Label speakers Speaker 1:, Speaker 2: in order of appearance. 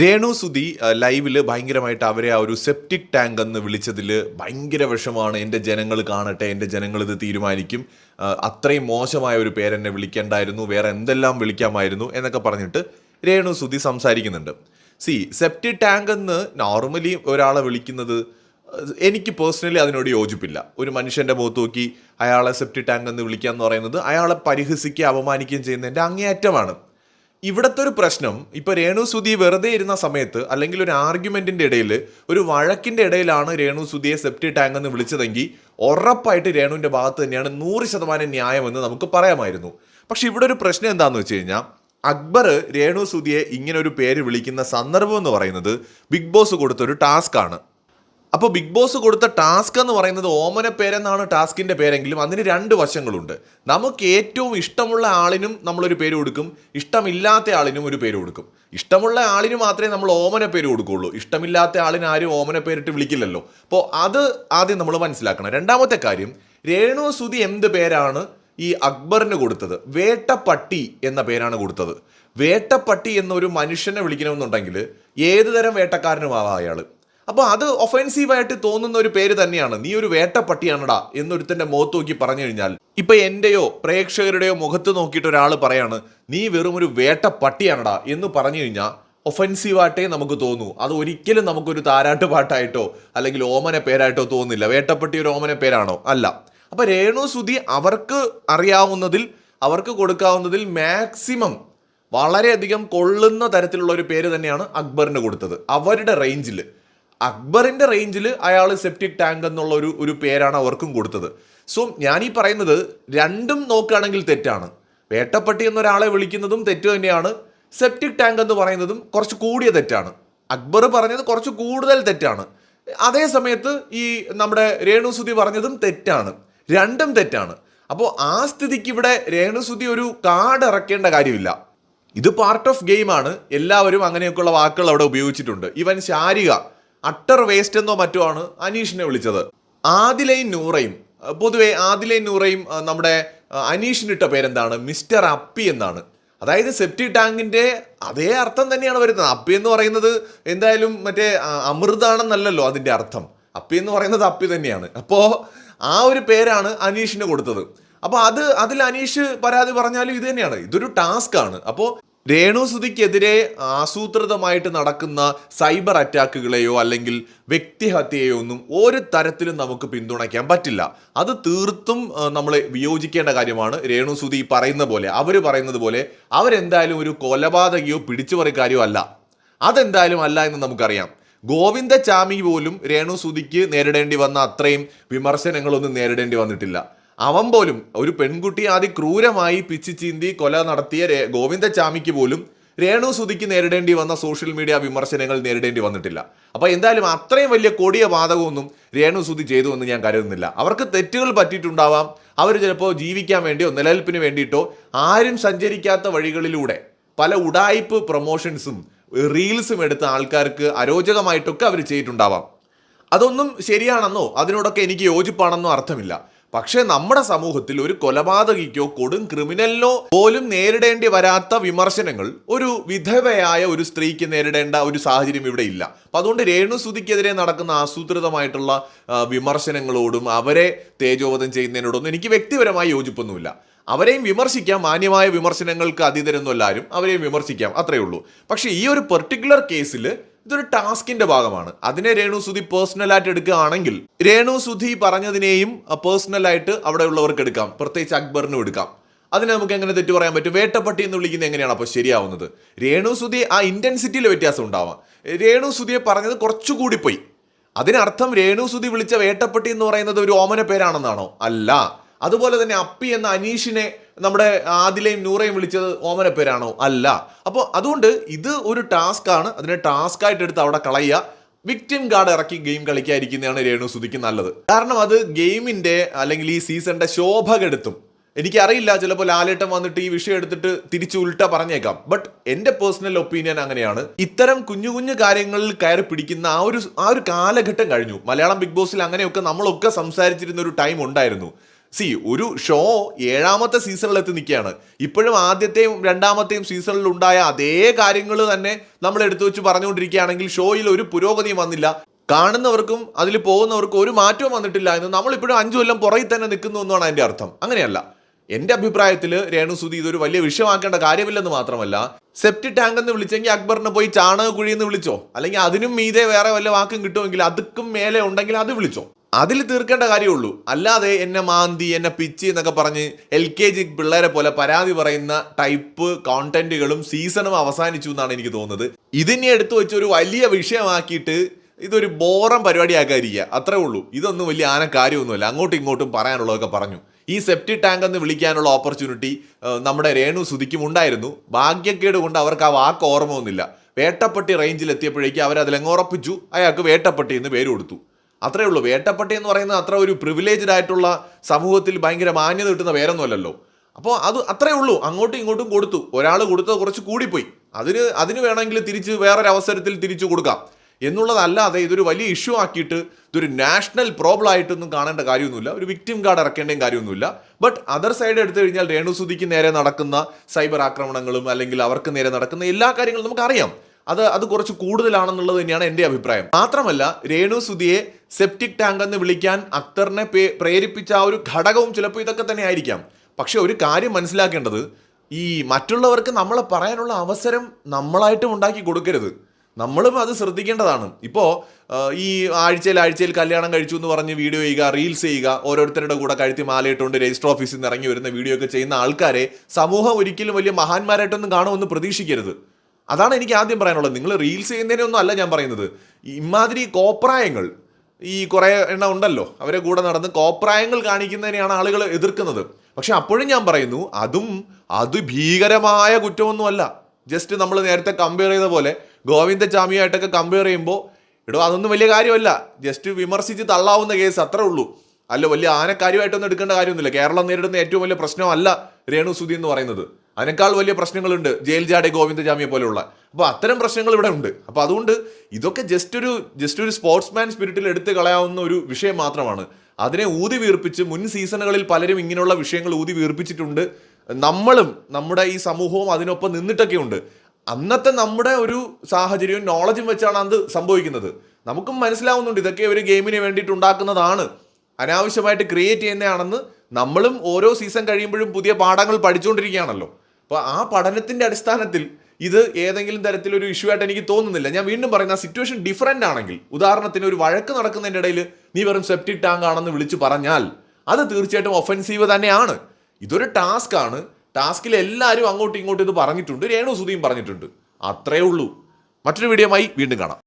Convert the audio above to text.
Speaker 1: രേണു സുധി ലൈവിൽ ഭയങ്കരമായിട്ട് അവരെ ആ ഒരു സെപ്റ്റിക് ടാങ്ക് എന്ന് വിളിച്ചതിൽ ഭയങ്കര വിഷമാണ്. എന്റെ ജനങ്ങൾ കാണട്ടെ എന്റെ ജനങ്ങൾ ഇത് തീരുമാനിക്കും. അത്രയും മോശമായ ഒരു പേരെന്നെ വിളിക്കേണ്ടായിരുന്നു വേറെ എന്തെല്ലാം വിളിക്കാമായിരുന്നു എന്നൊക്കെ പറഞ്ഞിട്ട് രേണു സുധി സംസാരിക്കുന്നുണ്ട്. സി സെപ്റ്റിക് ടാങ്ക് എന്ന് നോർമലി ഒരാളെ വിളിക്കുന്നത് എനിക്ക് പേഴ്സണലി അതിനോട് യോജിപ്പില്ല. ഒരു മനുഷ്യന്റെ മുഖത്ത് നോക്കി അയാളെ സെപ്റ്റിക് ടാങ്ക് എന്ന് വിളിക്കുക എന്ന് പറയുന്നത് അയാളെ പരിഹസിക്കുകയും അപമാനിക്കുകയും ചെയ്യുന്നതിന്റെ അങ്ങേയറ്റമാണ്. ഇവിടുത്തെ ഒരു പ്രശ്നം ഇപ്പൊ രേണു സുധി വെറുതെ ഇരുന്ന സമയത്ത് അല്ലെങ്കിൽ ഒരു ആർഗ്യുമെന്റിന്റെ ഇടയിൽ ഒരു വഴക്കിന്റെ ഇടയിലാണ് രേണു സുധിയെ സെപ്റ്റി ടാങ്ക് എന്ന് വിളിച്ചതെങ്കിൽ ഉറപ്പായിട്ട് രേണുവിന്റെ ഭാഗത്ത് തന്നെയാണ് നൂറ് ശതമാനം ന്യായമെന്ന് നമുക്ക് പറയാമായിരുന്നു. പക്ഷെ ഇവിടെ ഒരു പ്രശ്നം എന്താണെന്ന് വെച്ച് കഴിഞ്ഞാൽ അക്ബർ രേണു സുധിയെ ഇങ്ങനെ ഒരു പേര് വിളിക്കുന്ന സന്ദർഭം എന്ന് പറയുന്നത് ബിഗ് ബോസ് കൊടുത്തൊരു ടാസ്ക് ആണ് അപ്പോൾ ബിഗ് ബോസ് കൊടുത്ത ടാസ്ക് എന്ന് പറയുന്നത് ഓമന പേരെന്നാണ് ടാസ്കിന്റെ പേരെങ്കിലും അതിന് രണ്ട് വശങ്ങളുണ്ട്. നമുക്ക് ഏറ്റവും ഇഷ്ടമുള്ള ആളിനും നമ്മളൊരു പേര് കൊടുക്കും. ഇഷ്ടമില്ലാത്ത ആളിനും ഒരു പേര് കൊടുക്കും. ഇഷ്ടമുള്ള ആളിന് മാത്രമേ നമ്മൾ ഓമന പേര് കൊടുക്കുകയുള്ളൂ. ഇഷ്ടമില്ലാത്ത ആളിന് ആരും ഓമന പേരിട്ട് വിളിക്കില്ലല്ലോ. അപ്പോൾ അത് ആദ്യം നമ്മൾ മനസ്സിലാക്കണം. രണ്ടാമത്തെ കാര്യം രേണു സുധി എന്ത് പേരാണ് ഈ അക്ബറിന് കൊടുത്തത്? വേട്ടപ്പട്ടി എന്ന പേരാണ് കൊടുത്തത്. വേട്ടപ്പട്ടി എന്നൊരു മനുഷ്യനെ വിളിക്കണമെന്നുണ്ടെങ്കിൽ ഏതുതരം വേട്ടക്കാരനുമാവാം അയാൾ അപ്പോൾ അത് ഒഫെൻസീവായിട്ട് തോന്നുന്ന ഒരു പേര് തന്നെയാണ്. നീ ഒരു വേട്ടപ്പട്ടിയാണടാ എന്നൊരുത്തന്റെ മുഖത്ത് നോക്കി പറഞ്ഞു കഴിഞ്ഞാൽ. ഇപ്പൊ എന്റെയോ പ്രേക്ഷകരുടെയോ മുഖത്ത് നോക്കിയിട്ട് ഒരാൾ പറയാണ് നീ വെറും ഒരു വേട്ടപ്പട്ടിയാണടാ എന്ന് പറഞ്ഞു കഴിഞ്ഞാൽ ഒഫെൻസീവായിട്ടേ നമുക്ക് തോന്നൂ. അത് ഒരിക്കലും നമുക്കൊരു താരാട്ട് പാട്ടായിട്ടോ അല്ലെങ്കിൽ ഓമന പേരായിട്ടോ തോന്നില്ല. വേട്ടപ്പട്ടി ഒരു ഓമന പേരാണോ? അല്ല. അപ്പൊ രേണു സുധി അവർക്ക് അറിയാവുന്നതിൽ അവർക്ക് കൊടുക്കാവുന്നതിൽ മാക്സിമം വളരെയധികം കൊള്ളുന്ന തരത്തിലുള്ള ഒരു പേര് തന്നെയാണ് അക്ബറിന് കൊടുത്തത്. അവരുടെ റേഞ്ചിൽ അക്ബറിന്റെ റേഞ്ചിൽ അയാൾ സെപ്റ്റിക് ടാങ്ക് എന്നുള്ള ഒരു ഒരു പേരാണ് അവർക്കും കൊടുത്തത്. സോ ഈ പറയുന്നത് രണ്ടും നോക്കുകയാണെങ്കിൽ തെറ്റാണ്. വേട്ടപ്പട്ടി എന്നൊരാളെ വിളിക്കുന്നതും തെറ്റ് തന്നെയാണ്. സെപ്റ്റിക് ടാങ്ക് എന്ന് പറയുന്നതും കുറച്ച് കൂടിയ തെറ്റാണ്. അക്ബർ പറഞ്ഞത് കുറച്ച് കൂടുതൽ തെറ്റാണ്. അതേ സമയത്ത് ഈ നമ്മുടെ രേണുസുതി പറഞ്ഞതും തെറ്റാണ്. രണ്ടും തെറ്റാണ്. അപ്പോൾ ആ സ്ഥിതിക്ക് ഇവിടെ രേണുസുതി ഒരു കാർഡ് ഇറക്കേണ്ട കാര്യമില്ല. ഇത് പാർട്ട് ഓഫ് ഗെയിമാണ് എല്ലാവരും അങ്ങനെയൊക്കെയുള്ള വാക്കുകൾ അവിടെ ഉപയോഗിച്ചിട്ടുണ്ട്. ഇവൻ ശാരിക അട്ടർ വേസ്റ്റ് എന്നോ മറ്റോ ആണ് അനീഷിനെ വിളിച്ചത്. ആദിലയും നൂറയും പൊതുവേ ആദിലയും നൂറയും നമ്മുടെ അനീഷിനിട്ട പേരെന്താണ്? മിസ്റ്റർ അപ്പി എന്നാണ്. അതായത് സെപ്റ്റി ടാങ്കിന്റെ അതേ അർത്ഥം തന്നെയാണ് വരുന്നത്. അപ്പി എന്ന് പറയുന്നത് എന്തായാലും മറ്റേ അമൃതാണെന്നല്ലല്ലോ അതിന്റെ അർത്ഥം. അപ്പി എന്ന് പറയുന്നത് അപ്പി തന്നെയാണ്. അപ്പോൾ ആ ഒരു പേരാണ് അനീഷിന് കൊടുത്തത്. അപ്പോൾ അത് അതിൽ അനീഷ് പരാതി പറഞ്ഞാലും ഇത് തന്നെയാണ്. ഇതൊരു ടാസ്ക് ആണ് അപ്പോൾ രേണു സുധിക്കെതിരെ ആസൂത്രിതമായിട്ട് നടക്കുന്ന സൈബർ അറ്റാക്കുകളെയോ അല്ലെങ്കിൽ വ്യക്തിഹത്യയോ ഒന്നും ഒരു തരത്തിലും നമുക്ക് പിന്തുണയ്ക്കാൻ പറ്റില്ല. അത് തീർത്തും നമ്മൾ വിയോജിക്കേണ്ട കാര്യമാണ്. രേണു സുധി പറയുന്ന പോലെ അവർ പറയുന്നത് പോലെ അവരെന്തായാലും ഒരു കൊലപാതകയോ പിടിച്ചുപറിക്കാരോ അല്ല. അതെന്തായാലും അല്ല എന്ന് നമുക്കറിയാം. ഗോവിന്ദ ചാമി പോലും രേണു സുധിക്ക് നേരിടേണ്ടി വന്ന അത്രയും വിമർശനങ്ങളൊന്നും നേരിടേണ്ടി വന്നിട്ടില്ല. അവൻ പോലും ഒരു പെൺകുട്ടിയെ ആദ്യം ക്രൂരമായി പിച്ചി ചീന്തി കൊല നടത്തിയ രേ- ഗോവിന്ദ ചാമിക്ക് പോലും രേണു സുധിക്ക് നേരിടേണ്ടി വന്ന സോഷ്യൽ മീഡിയ വിമർശനങ്ങൾ നേരിടേണ്ടി വന്നിട്ടില്ല. അപ്പോൾ എന്തായാലും അത്രയും വലിയ കൊടിയ വാതകമൊന്നും രേണു സുധി ചെയ്തു എന്ന് ഞാൻ കരുതുന്നില്ല. അവർക്ക് തെറ്റുകൾ പറ്റിയിട്ടുണ്ടാവാം. അവർ ചിലപ്പോൾ ജീവിക്കാൻ വേണ്ടിയോ നിലനിൽപ്പിന് വേണ്ടിയിട്ടോ ആരും സഞ്ചരിക്കാത്ത വഴികളിലൂടെ പല ഉടായ്പ് പ്രൊമോഷൻസും റീൽസും എടുത്ത ആൾക്കാർക്ക് അരോചകമായിട്ടൊക്കെ അവർ ചെയ്തിട്ടുണ്ടാവാം. അതൊന്നും ശരിയാണെന്നോ അതിനോടൊക്കെ എനിക്ക് യോജിപ്പാണെന്നോ അർത്ഥമില്ല. പക്ഷേ നമ്മുടെ സമൂഹത്തിൽ ഒരു കൊലപാതകിക്കോ കൊടും ക്രിമിനലിനോ പോലും നേരിടേണ്ടി വരാത്ത വിമർശനങ്ങൾ ഒരു വിധവയായ ഒരു സ്ത്രീക്ക് നേരിടേണ്ട ഒരു സാഹചര്യം ഇവിടെ ഇല്ല. അപ്പൊ അതുകൊണ്ട് രേണുസുതിക്കെതിരെ നടക്കുന്ന ആസൂത്രിതമായിട്ടുള്ള വിമർശനങ്ങളോടും അവരെ തേജോവധം ചെയ്യുന്നതിനോടൊന്നും എനിക്ക് വ്യക്തിപരമായി യോജിപ്പൊന്നുമില്ല. അവരെയും വിമർശിക്കാം മാന്യമായ വിമർശനങ്ങൾക്ക് അതീതരൊന്നും എല്ലാവരും അവരെയും വിമർശിക്കാം അത്രയേ ഉള്ളൂ. പക്ഷേ ഈ ഒരു പെർട്ടിക്കുലർ കേസിൽ ഇതൊരു ടാസ്കിന്റെ ഭാഗമാണ്. അതിനെ രേണു സുധി പേഴ്സണലായിട്ട് എടുക്കുകയാണെങ്കിൽ രേണു സുധി പറഞ്ഞതിനെയും പേഴ്സണലായിട്ട് അവിടെ ഉള്ളവർക്ക് എടുക്കാം. പ്രത്യേകിച്ച് അക്ബറിനും എടുക്കാം. അതിനെ നമുക്ക് എങ്ങനെ തെറ്റു പറയാൻ പറ്റും? വേട്ടപ്പട്ടി എന്ന് വിളിക്കുന്നത് എങ്ങനെയാണ് അപ്പോൾ ശരിയാവുന്നത്? രേണു സുധി ആ ഇന്റൻസിറ്റിയിൽ വ്യത്യാസം ഉണ്ടാവാം. രേണു സുധിയെ പറഞ്ഞത് കുറച്ചുകൂടി പോയി. അതിനർത്ഥം രേണു സുധി വിളിച്ച വേട്ടപ്പട്ടി എന്ന് പറയുന്നത് ഒരു ഓമന പേരാണെന്നാണോ? അല്ല. അതുപോലെ തന്നെ അപ്പി എന്ന അനീഷിനെ നമ്മുടെ ആദിലെയും നൂറയും വിളിച്ചത് ഓമന പേരാണോ? അല്ല. അപ്പോൾ അതുകൊണ്ട് ഇത് ഒരു ടാസ്ക് ആണ്. അതിനെ ടാസ്ക് ആയിട്ട് എടുത്ത് അവിടെ കളയുക. വിക്ടിം കാർഡ് ഇറക്കി ഗെയിം കളിക്കാതിരിക്കുന്നതാണ് രേണു സുധിക്ക് നല്ലത്. കാരണം അത് ഗെയിമിന്റെ അല്ലെങ്കിൽ ഈ സീസണിന്റെ ശോഭ കെടുത്തും. എനിക്കറിയില്ല ചിലപ്പോൾ ലാലേട്ടൻ വന്നിട്ട് ഈ വിഷയം എടുത്തിട്ട് തിരിച്ചു ഉൾട്ട പറഞ്ഞേക്കാം. ബട്ട് എന്റെ പേഴ്സണൽ ഒപ്പീനിയൻ അങ്ങനെയാണ്. ഇത്തരം കുഞ്ഞു കുഞ്ഞു കാര്യങ്ങളിൽ കയറി പിടിക്കുന്ന ആ ഒരു ആ ഒരു കാലഘട്ടം കഴിഞ്ഞു. മലയാളം ബിഗ് ബോസിൽ അങ്ങനെയൊക്കെ നമ്മളൊക്കെ സംസാരിച്ചിരുന്ന ഒരു ടൈം ഉണ്ടായിരുന്നു. സി ഒരു ഷോ ഏഴാമത്തെ സീസണിൽ എത്തി നിൽക്കുകയാണ് ഇപ്പോഴും ആദ്യത്തെയും രണ്ടാമത്തെയും സീസണിൽ ഉണ്ടായ അതേ കാര്യങ്ങൾ തന്നെ നമ്മൾ എടുത്തു വെച്ച് പറഞ്ഞുകൊണ്ടിരിക്കുകയാണെങ്കിൽ ഷോയിൽ ഒരു പുരോഗതിയും വന്നില്ല. കാണുന്നവർക്കും അതിൽ പോകുന്നവർക്കും ഒരു മാറ്റവും വന്നിട്ടില്ല എന്ന് നമ്മളിപ്പോഴും അഞ്ചു കൊല്ലം പുറകിൽ തന്നെ നിൽക്കുന്നു എന്നാണ് അതിന്റെ അർത്ഥം. അങ്ങനെയല്ല. എന്റെ അഭിപ്രായത്തിൽ രേണുസുതി ഇതൊരു വലിയ വിഷയമാക്കേണ്ട കാര്യമില്ലെന്ന് മാത്രമല്ല സെപ്റ്റി ടാങ്ക് എന്ന് വിളിച്ചെങ്കിൽ അക്ബറിനെ പോയി ചാണകക്കുഴി എന്ന് വിളിച്ചോ? അല്ലെങ്കിൽ അതിനും മീതെ വേറെ വല്ല വാക്കും കിട്ടുമെങ്കിൽ അതുക്കും മേലെ ഉണ്ടെങ്കിൽ അത് വിളിച്ചോ? അതിൽ തീർക്കേണ്ട കാര്യമുള്ളൂ. അല്ലാതെ എന്നെ മാന്തി എന്നെ പിച്ചി എന്നൊക്കെ പറഞ്ഞ് എൽ കെ ജി പിള്ളേരെ പോലെ പരാതി പറയുന്ന ടൈപ്പ് കോണ്ടന്റുകളും സീസണും അവസാനിച്ചു എന്നാണ് എനിക്ക് തോന്നുന്നത്. ഇതിനെ എടുത്തു വെച്ച് ഒരു വലിയ വിഷയമാക്കിയിട്ട് ഇതൊരു ബോറം പരിപാടിയാക്കാതിരിക്കുക. അത്രേ ഉള്ളൂ. ഇതൊന്നും വലിയ ആന കാര്യമൊന്നുമില്ല. അങ്ങോട്ടും ഇങ്ങോട്ടും പറയാനുള്ളതൊക്കെ പറഞ്ഞു. ഈ സെപ്റ്റി ടാങ്ക് എന്ന് വിളിക്കാനുള്ള ഓപ്പർച്യൂണിറ്റി നമ്മുടെ രേണു സുധിക്കും ഉണ്ടായിരുന്നു. ഭാഗ്യക്കേട് കൊണ്ട് അവർക്ക് ആ വാക്ക് ഓർമ്മ ഒന്നുമില്ല വേട്ടപ്പട്ടി റേഞ്ചിൽ എത്തിയപ്പോഴേക്കും അവർ അതിലെങ്ങുറപ്പിച്ചു അയാൾക്ക് വേട്ടപ്പെട്ടി എന്ന് പേര് കൊടുത്തു. അത്രേ ഉള്ളൂ. വേട്ടപ്പെട്ടി എന്ന് പറയുന്നത് അത്ര ഒരു പ്രിവിലേജ്ഡ് ആയിട്ടുള്ള സമൂഹത്തിൽ ഭയങ്കര മാന്യത കിട്ടുന്ന പേരൊന്നുമല്ലല്ലോ. അപ്പോൾ അത് അത്രേ ഉള്ളൂ. അങ്ങോട്ടും ഇങ്ങോട്ടും കൊടുത്തു. ഒരാൾ കൊടുത്തത് കുറച്ച് കൂടിപ്പോയി. അതിന് അതിന് വേണമെങ്കിൽ തിരിച്ച് വേറൊരു അവസരത്തിൽ തിരിച്ചു കൊടുക്കാം. എന്നുള്ളതല്ലാതെ ഇതൊരു വലിയ ഇഷ്യൂ ആക്കിയിട്ട് ഇതൊരു നാഷണൽ പ്രോബ്ലം ആയിട്ടൊന്നും കാണേണ്ട കാര്യമൊന്നുമില്ല. ഒരു വിക്ടിം കാർഡ് ഇറക്കേണ്ടയും കാര്യമൊന്നുമില്ല. ബട്ട് അതർ സൈഡ് എടുത്തു കഴിഞ്ഞാൽ രേണുസുതിക്ക് നേരെ നടക്കുന്ന സൈബർ ആക്രമണങ്ങളും അല്ലെങ്കിൽ അവർക്ക് നേരെ നടക്കുന്ന എല്ലാ കാര്യങ്ങളും നമുക്കറിയാം. അത് അത് കുറച്ച് കൂടുതലാണെന്നുള്ളത് തന്നെയാണ് എന്റെ അഭിപ്രായം. മാത്രമല്ല രേണു സുധിയെ സെപ്റ്റിക് ടാങ്ക് എന്ന് വിളിക്കാൻ അക്തറിനെ പ്രേരിപ്പിച്ച ആ ഒരു ഘടകവും ചിലപ്പോൾ ഇതൊക്കെ തന്നെ ആയിരിക്കാം. പക്ഷെ ഒരു കാര്യം മനസ്സിലാക്കേണ്ടത് ഈ മറ്റുള്ളവർക്ക് നമ്മളെ പറയാനുള്ള അവസരം നമ്മളായിട്ടും ഉണ്ടാക്കി കൊടുക്കരുത്. നമ്മളും അത് ശ്രദ്ധിക്കേണ്ടതാണ്. ഇപ്പോൾ ഈ ആഴ്ചയിൽ ആഴ്ചയിൽ കല്യാണം കഴിച്ചു എന്ന് പറഞ്ഞ് വീഡിയോ ചെയ്യുക റീൽസ് ചെയ്യുക ഓരോരുത്തരുടെ കൂടെ കഴുത്തി മാലയിട്ടുകൊണ്ട് രജിസ്റ്റർ ഓഫീസിൽ നിന്ന് ഇറങ്ങി വരുന്ന വീഡിയോ ഒക്കെ ചെയ്യുന്ന ആൾക്കാരെ സമൂഹം ഒരിക്കലും വലിയ മഹാന്മാരായിട്ടൊന്നും കാണുമെന്ന് പ്രതീക്ഷിക്കരുത്. അതാണ് എനിക്ക് ആദ്യം പറയാനുള്ളത്. നിങ്ങൾ റീൽസ് ചെയ്യുന്നതിനൊന്നും അല്ല ഞാൻ പറയുന്നത്. ഇമാതിരി കോപ്രായങ്ങൾ ഈ കുറേ എണ്ണം ഉണ്ടല്ലോ അവരെ കൂടെ നടന്ന് കോപ്രായങ്ങൾ കാണിക്കുന്നതിനെയാണ് ആളുകൾ എതിർക്കുന്നത്. പക്ഷെ അപ്പോഴും ഞാൻ പറയുന്നു അതും അത് അതിഭീകരമായ കുറ്റമൊന്നുമല്ല. ജസ്റ്റ് നമ്മൾ നേരത്തെ കമ്പയർ ചെയ്ത പോലെ ഗോവിന്ദചാമിയായിട്ടൊക്കെ കമ്പയർ ചെയ്യുമ്പോൾ എടോ അതൊന്നും വലിയ കാര്യമല്ല. ജസ്റ്റ് വിമർശിച്ച് തള്ളാവുന്ന കേസ് അത്രേ ഉള്ളൂ. അല്ല വലിയ ആനക്കാര്യമായിട്ടൊന്നും എടുക്കേണ്ട കാര്യമൊന്നുമില്ല. കേരളം നേരിടുന്ന ഏറ്റവും വലിയ പ്രശ്നമല്ല രേണു സുധി എന്ന് പറയുന്നത്. അതിനേക്കാൾ വലിയ പ്രശ്നങ്ങളുണ്ട് ജയിൽ ഗോവിന്ദ ഗോവിന്ദജാമിയെ പോലെയുള്ള. അപ്പോൾ അത്തരം പ്രശ്നങ്ങൾ ഇവിടെ ഉണ്ട്. അപ്പോൾ അതുകൊണ്ട് ഇതൊക്കെ ജസ്റ്റ് ഒരു ജസ്റ്റ് ഒരു സ്പോർട്സ്മാൻ സ്പിരിറ്റിൽ എടുത്ത് കളയാവുന്ന ഒരു വിഷയം മാത്രമാണ്. അതിനെ ഊതി വീർപ്പിച്ച് മുൻ സീസണുകളിൽ പലരും ഇങ്ങനെയുള്ള വിഷയങ്ങൾ ഊതി വീർപ്പിച്ചിട്ടുണ്ട്. നമ്മളും നമ്മുടെ ഈ സമൂഹവും അതിനൊപ്പം നിന്നിട്ടൊക്കെ ഉണ്ട്. അന്നത്തെ നമ്മുടെ ഒരു സാഹചര്യവും നോളജും വെച്ചാണ് അത് സംഭവിക്കുന്നത്. നമുക്കും മനസ്സിലാവുന്നുണ്ട് ഇതൊക്കെ ഒരു ഗെയിമിന് വേണ്ടിയിട്ട് ഉണ്ടാക്കുന്നതാണ്. അനാവശ്യമായിട്ട് ക്രിയേറ്റ് ചെയ്യുന്നതാണെന്ന് നമ്മളും ഓരോ സീസൺ കഴിയുമ്പോഴും പുതിയ പാഠങ്ങൾ പഠിച്ചുകൊണ്ടിരിക്കുകയാണല്ലോ. അപ്പോൾ ആ പഠനത്തിന്റെ അടിസ്ഥാനത്തിൽ ഇത് ഏതെങ്കിലും തരത്തിലൊരു ഇഷ്യൂ ആയിട്ട് എനിക്ക് തോന്നുന്നില്ല. ഞാൻ വീണ്ടും പറയുന്ന സിറ്റുവേഷൻ ഡിഫറെന്റ് ആണെങ്കിൽ ഉദാഹരണത്തിന് ഒരു വഴക്ക് നടക്കുന്നതിന്റെ ഇടയിൽ നീ വെറും സെപ്റ്റി ടാങ്ക് ആണെന്ന് വിളിച്ചു പറഞ്ഞാൽ അത് തീർച്ചയായിട്ടും ഒഫൻസീവ് തന്നെയാണ്. ഇതൊരു ടാസ്ക് ആണ്. ടാസ്കിൽ എല്ലാവരും അങ്ങോട്ടും ഇങ്ങോട്ടും ഇത് പറഞ്ഞിട്ടുണ്ട്. രേണു സുധിയും പറഞ്ഞിട്ടുണ്ട്. അത്രേ ഉള്ളൂ. മറ്റൊരു വീഡിയോമായി വീണ്ടും കാണാം.